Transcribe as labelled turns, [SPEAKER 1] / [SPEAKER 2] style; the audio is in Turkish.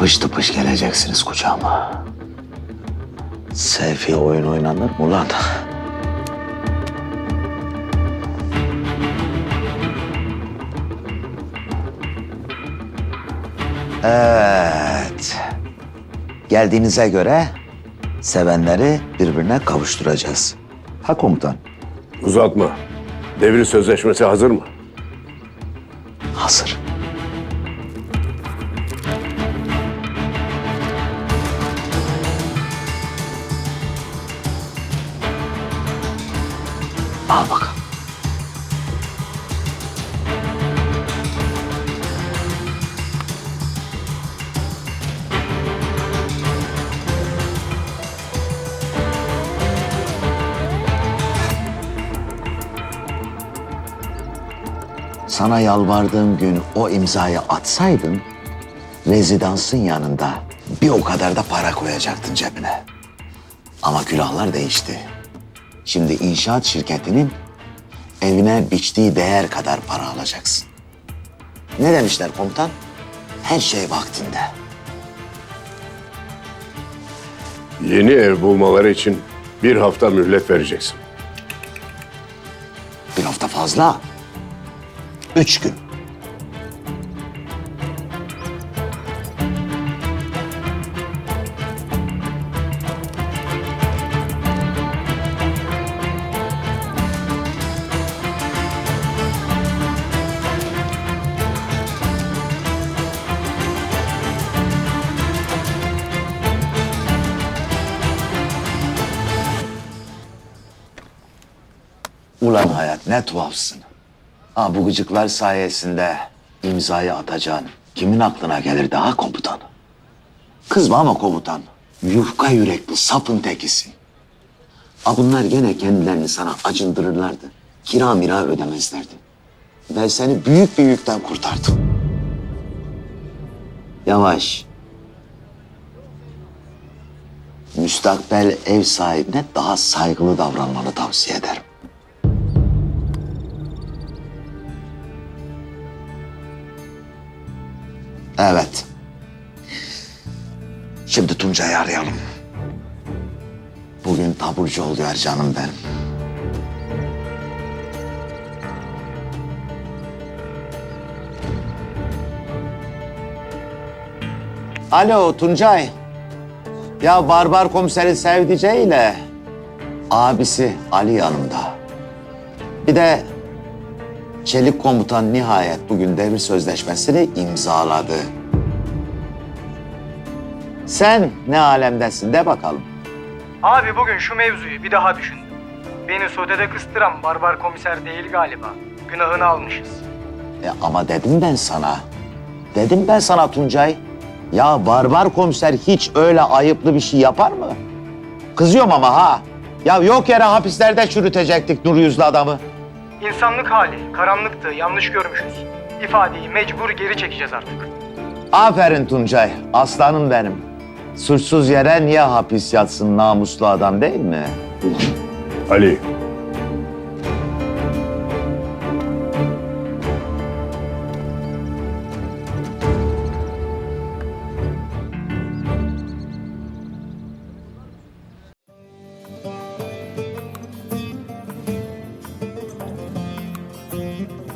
[SPEAKER 1] Tıpış tıpış geleceksiniz kucağıma. Seyfi oyun oynanır mı lan? Evet. Geldiğinize göre sevenleri birbirine kavuşturacağız. Ha komutan?
[SPEAKER 2] Uzatma. Devir sözleşmesi hazır mı?
[SPEAKER 1] Hazır. Sana yalvardığım gün o imzayı atsaydın, rezidansın yanında bir o kadar da para koyacaktın cebine. Ama külahlar değişti. Şimdi inşaat şirketinin evine biçtiği değer kadar para alacaksın. Ne demişler komutan? Her şey vaktinde.
[SPEAKER 2] Yeni ev bulmaları için bir hafta mühlet vereceksin.
[SPEAKER 1] Bir hafta fazla. Üç gün. Ulan hayat ne tuhafsın. Ha bu gıcıklar sayesinde imzayı atacağın kimin aklına gelir daha komutan? Kızma ama komutan. Yufka yürekli sapın tekisin. Ha bunlar gene kendilerini sana acındırırlardı. Kira mira ödemezlerdi. Ben seni büyük bir yükten kurtardım. Yavaş. Müstakbel ev sahibine daha saygılı davranmanı tavsiye ederim. Evet. Şimdi Tuncay'ı arayalım. Bugün taburcu oluyor canım benim. Alo Tuncay. Ya Barbar komiserin sevdiceğiyle abisi Ali yanımda. Bir de Çelik komutan nihayet bugün devir sözleşmesini imzaladı. Sen ne alemdesin de bakalım.
[SPEAKER 3] Abi bugün şu mevzuyu bir daha düşündüm. Beni sotede kıstıran barbar komiser değil galiba. Günahını almışız.
[SPEAKER 1] E ama dedim ben sana. Dedim ben sana Tuncay. Ya barbar komiser hiç öyle ayıplı bir şey yapar mı? Kızıyorum ama ha. Ya yok yere hapislerde çürütecektik nur yüzlü adamı.
[SPEAKER 3] İnsanlık hali, karanlıktı, yanlış görmüşüz. İfadeyi mecbur geri çekeceğiz artık.
[SPEAKER 1] Aferin Tuncay, aslanım benim. Suçsuz yere niye hapis yatsın namuslu adam değil mi?
[SPEAKER 2] Ali, Thank you.